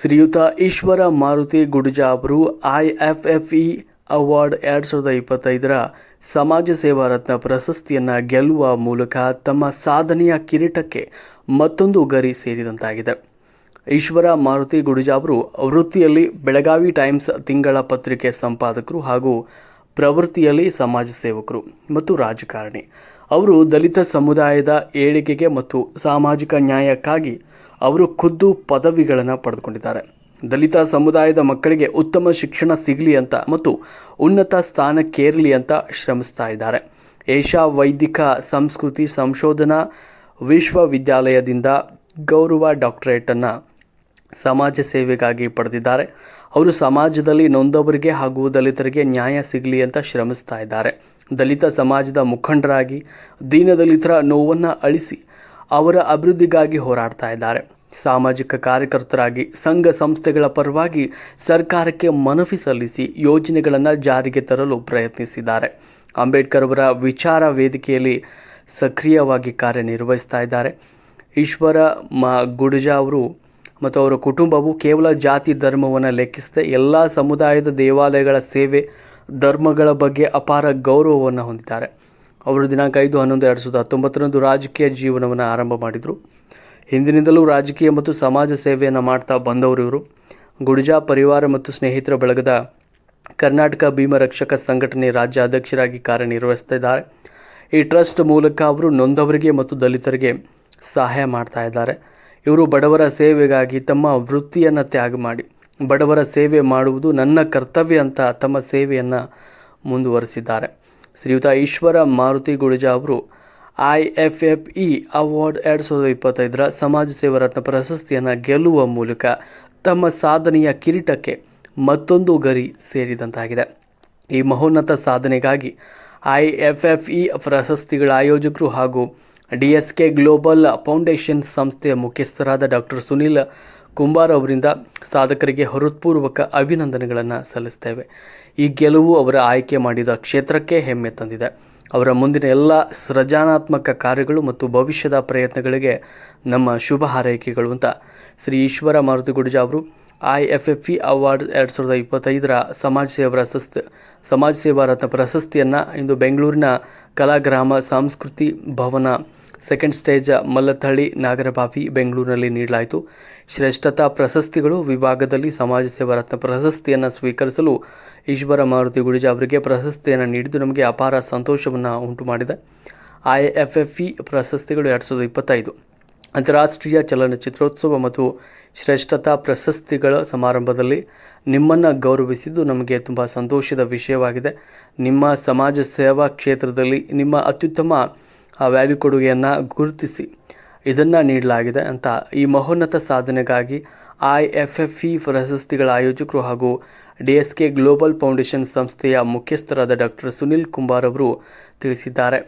ಶ್ರೀಯುತ ಈಶ್ವರ ಮಾರುತಿ ಗುಡುಜಾ ಅವರು ಐಎಫ್ಎಫ್ಇ ಅವಾರ್ಡ್ ಎರಡು ಸಾವಿರದ ಇಪ್ಪತ್ತೈದರ ಸಮಾಜ ಸೇವಾ ರತ್ನ ಪ್ರಶಸ್ತಿಯನ್ನು ಗೆಲ್ಲುವ ಮೂಲಕ ತಮ್ಮ ಸಾಧನೆಯ ಕಿರೀಟಕ್ಕೆ ಮತ್ತೊಂದು ಗರಿ ಸೇರಿದಂತಾಗಿದೆ. ಈಶ್ವರ ಮಾರುತಿ ಗುಡುಜಾ ಅವರು ವೃತ್ತಿಯಲ್ಲಿ ಬೆಳಗಾವಿ ಟೈಮ್ಸ್ ತಿಂಗಳ ಪತ್ರಿಕೆ ಸಂಪಾದಕರು ಹಾಗೂ ಪ್ರವೃತ್ತಿಯಲ್ಲಿ ಸಮಾಜ ಸೇವಕರು ಮತ್ತು ರಾಜಕಾರಣಿ. ಅವರು ದಲಿತ ಸಮುದಾಯದ ಏಳಿಗೆಗೆ ಮತ್ತು ಸಾಮಾಜಿಕ ನ್ಯಾಯಕ್ಕಾಗಿ ಅವರು ಖುದ್ದು ಪದವಿಗಳನ್ನು ಪಡೆದುಕೊಂಡಿದ್ದಾರೆ. ದಲಿತ ಸಮುದಾಯದ ಮಕ್ಕಳಿಗೆ ಉತ್ತಮ ಶಿಕ್ಷಣ ಸಿಗಲಿ ಅಂತ ಮತ್ತು ಉನ್ನತ ಸ್ಥಾನಕ್ಕೇರಲಿ ಅಂತ ಶ್ರಮಿಸ್ತಾ ಇದ್ದಾರೆ. ಏಷ್ಯಾ ವೈದಿಕ ಸಂಸ್ಕೃತಿ ಸಂಶೋಧನಾ ವಿಶ್ವವಿದ್ಯಾಲಯದಿಂದ ಗೌರವ ಡಾಕ್ಟರೇಟನ್ನು ಸಮಾಜ ಸೇವೆಗಾಗಿ ಪಡೆದಿದ್ದಾರೆ. ಅವರು ಸಮಾಜದಲ್ಲಿ ನೊಂದವರಿಗೆ ಹಾಗೂ ದಲಿತರಿಗೆ ನ್ಯಾಯ ಸಿಗಲಿ ಅಂತ ಶ್ರಮಿಸ್ತಾ ಇದ್ದಾರೆ. ದಲಿತ ಸಮಾಜದ ಮುಖಂಡರಾಗಿ ದೀನದಲಿತರ ನೋವನ್ನು ಅಳಿಸಿ ಅವರ ಅಭಿವೃದ್ಧಿಗಾಗಿ ಹೋರಾಡ್ತಾ ಇದ್ದಾರೆ. ಸಾಮಾಜಿಕ ಕಾರ್ಯಕರ್ತರಾಗಿ ಸಂಘ ಸಂಸ್ಥೆಗಳ ಪರವಾಗಿ ಸರ್ಕಾರಕ್ಕೆ ಮನವಿ ಸಲ್ಲಿಸಿ ಯೋಜನೆಗಳನ್ನು ಜಾರಿಗೆ ತರಲು ಪ್ರಯತ್ನಿಸಿದ್ದಾರೆ. ಅಂಬೇಡ್ಕರ್ ಅವರ ವಿಚಾರ ವೇದಿಕೆಯಲ್ಲಿ ಸಕ್ರಿಯವಾಗಿ ಕಾರ್ಯನಿರ್ವಹಿಸ್ತಾ ಇದ್ದಾರೆ. ಈಶ್ವರ ಮ ಗುಡುಜ ಅವರು ಮತ್ತು ಅವರ ಕುಟುಂಬವು ಕೇವಲ ಜಾತಿ ಧರ್ಮವನ್ನು ಲೆಕ್ಕಿಸದೆ ಎಲ್ಲ ಸಮುದಾಯದ ದೇವಾಲಯಗಳ ಸೇವೆ, ಧರ್ಮಗಳ ಬಗ್ಗೆ ಅಪಾರ ಗೌರವವನ್ನು ಹೊಂದಿದ್ದಾರೆ. ಅವರು ದಿನಾಂಕ ಐದು, ಹನ್ನೊಂದು, ಎರಡು ಸಾವಿರದ ಹತ್ತೊಂಬತ್ತರಂದು ರಾಜಕೀಯ ಜೀವನವನ್ನು ಆರಂಭ ಮಾಡಿದರು. ಹಿಂದಿನಿಂದಲೂ ರಾಜಕೀಯ ಮತ್ತು ಸಮಾಜ ಸೇವೆಯನ್ನು ಮಾಡ್ತಾ ಬಂದವರು ಇವರು. ಗುಡಿಜಾ ಪರಿವಾರ ಮತ್ತು ಸ್ನೇಹಿತರ ಬಳಗದ ಕರ್ನಾಟಕ ಭೀಮರಕ್ಷಕ ಸಂಘಟನೆ ರಾಜ್ಯ ಅಧ್ಯಕ್ಷರಾಗಿ ಕಾರ್ಯನಿರ್ವಹಿಸ್ತಾ ಈ ಟ್ರಸ್ಟ್ ಮೂಲಕ ಅವರು ನೊಂದವರಿಗೆ ಮತ್ತು ದಲಿತರಿಗೆ ಸಹಾಯ ಮಾಡ್ತಾ ಇದ್ದಾರೆ. ಇವರು ಬಡವರ ಸೇವೆಗಾಗಿ ತಮ್ಮ ವೃತ್ತಿಯನ್ನು ತ್ಯಾಗ ಮಾಡಿ, ಬಡವರ ಸೇವೆ ಮಾಡುವುದು ನನ್ನ ಕರ್ತವ್ಯ ಅಂತ ತಮ್ಮ ಸೇವೆಯನ್ನು ಮುಂದುವರೆಸಿದ್ದಾರೆ. ಶ್ರೀಯುತ ಈಶ್ವರ ಮಾರುತಿ ಗುಡಿಜ ಅವರು I F F E award ಎರಡು ಸಾವಿರದ ಇಪ್ಪತ್ತೈದರ ಸಮಾಜ ಸೇವಾ ರತ್ನ ಪ್ರಶಸ್ತಿಯನ್ನು ಗೆಲ್ಲುವ ಮೂಲಕ ತಮ್ಮ ಸಾಧನೆಯ ಕಿರೀಟಕ್ಕೆ ಮತ್ತೊಂದು ಗರಿ ಸೇರಿದಂತಾಗಿದೆ. ಈ ಮಹೋನ್ನತ ಸಾಧನೆಗಾಗಿ ಐ ಎಫ್ ಎಫ್ ಇ ಪ್ರಶಸ್ತಿಗಳ ಆಯೋಜಕರು ಹಾಗೂ D S K global foundation ಸಂಸ್ಥೆಯ ಮುಖ್ಯಸ್ಥರಾದ ಡಾಕ್ಟರ್ ಸುನಿಲ್ ಕುಂಬಾರ್ ಅವರಿಂದ ಸಾಧಕರಿಗೆ ಹೃತ್ಪೂರ್ವಕ ಅಭಿನಂದನೆಗಳನ್ನು ಸಲ್ಲಿಸ್ತೇವೆ. ಈ ಗೆಲುವು ಅವರ ಆಯ್ಕೆ ಮಾಡಿದ ಕ್ಷೇತ್ರಕ್ಕೆ ಹೆಮ್ಮೆ ತಂದಿದೆ. ಅವರ ಮುಂದಿನ ಎಲ್ಲ ಸೃಜನಾತ್ಮಕ ಕಾರ್ಯಗಳು ಮತ್ತು ಭವಿಷ್ಯದ ಪ್ರಯತ್ನಗಳಿಗೆ ನಮ್ಮ ಶುಭ ಹಾರೈಕೆಗಳು ಅಂತ. ಶ್ರೀ ಈಶ್ವರ ಮಾರುತಿ ಗುಡಿಜ ಅವರು I F F E award ಎರಡು ಸಾವಿರದ ಇಪ್ಪತ್ತೈದರ ಸಮಾಜ ಸೇವಾ ಪ್ರಶಸ್ತಿ ಸಮಾಜ ಸೇವಾ ರತ್ನ ಪ್ರಶಸ್ತಿಯನ್ನು ಇಂದು ಬೆಂಗಳೂರಿನ ಕಲಾಗ್ರಾಮ ಸಂಸ್ಕೃತಿ ಭವನ ಸೆಕೆಂಡ್ ಸ್ಟೇಜ್ ಮಲ್ಲಥಳ್ಳಿ ನಾಗರಭಾವಿ ಬೆಂಗಳೂರಿನಲ್ಲಿ ನೀಡಲಾಯಿತು. ಶ್ರೇಷ್ಠತಾ ಪ್ರಶಸ್ತಿಗಳು ವಿಭಾಗದಲ್ಲಿ ಸಮಾಜ ಸೇವಾ ರತ್ನ ಪ್ರಶಸ್ತಿಯನ್ನು ಸ್ವೀಕರಿಸಲು ಈಶ್ವರ ಮಾರುತಿ ಗುಡಿಜ ಅವರಿಗೆ ಪ್ರಶಸ್ತಿಯನ್ನು ನೀಡಿದ್ದು ನಮಗೆ ಅಪಾರ ಸಂತೋಷವನ್ನು ಉಂಟು ಮಾಡಿದೆ ಐ ಎಫ್ ಎಫ್ ಇ ಪ್ರಶಸ್ತಿಗಳು ಎರಡು ಸಾವಿರದ ಇಪ್ಪತ್ತೈದು. ಅಂತಾರಾಷ್ಟ್ರೀಯ ಚಲನಚಿತ್ರೋತ್ಸವ ಮತ್ತು ಶ್ರೇಷ್ಠತಾ ಪ್ರಶಸ್ತಿಗಳ ಸಮಾರಂಭದಲ್ಲಿ ನಿಮ್ಮನ್ನು ಗೌರವಿಸಿದ್ದು ನಮಗೆ ತುಂಬ ಸಂತೋಷದ ವಿಷಯವಾಗಿದೆ. ನಿಮ್ಮ ಸಮಾಜ ಸೇವಾ ಕ್ಷೇತ್ರದಲ್ಲಿ ನಿಮ್ಮ ಅತ್ಯುತ್ತಮ ವ್ಯಾಲ್ಯೂ ಕೊಡುಗೆಯನ್ನು ಗುರುತಿಸಿ ಇದನ್ನು ನೀಡಲಾಗಿದೆ ಅಂತ ಈ ಮಹೋನ್ನತ ಸಾಧನೆಗಾಗಿ ಐ ಎಫ್ ಎಫ್ ಇ ಪ್ರಶಸ್ತಿಗಳ ಆಯೋಜಕರು ಹಾಗೂ D S K global foundation ಸಂಸ್ಥೆಯ ಮುಖ್ಯಸ್ಥರಾದ ಡಾಕ್ಟರ್ ಸುನಿಲ್ ಕುಂಬಾರ್ ಅವರು ತಿಳಿಸಿದ್ದಾರೆ.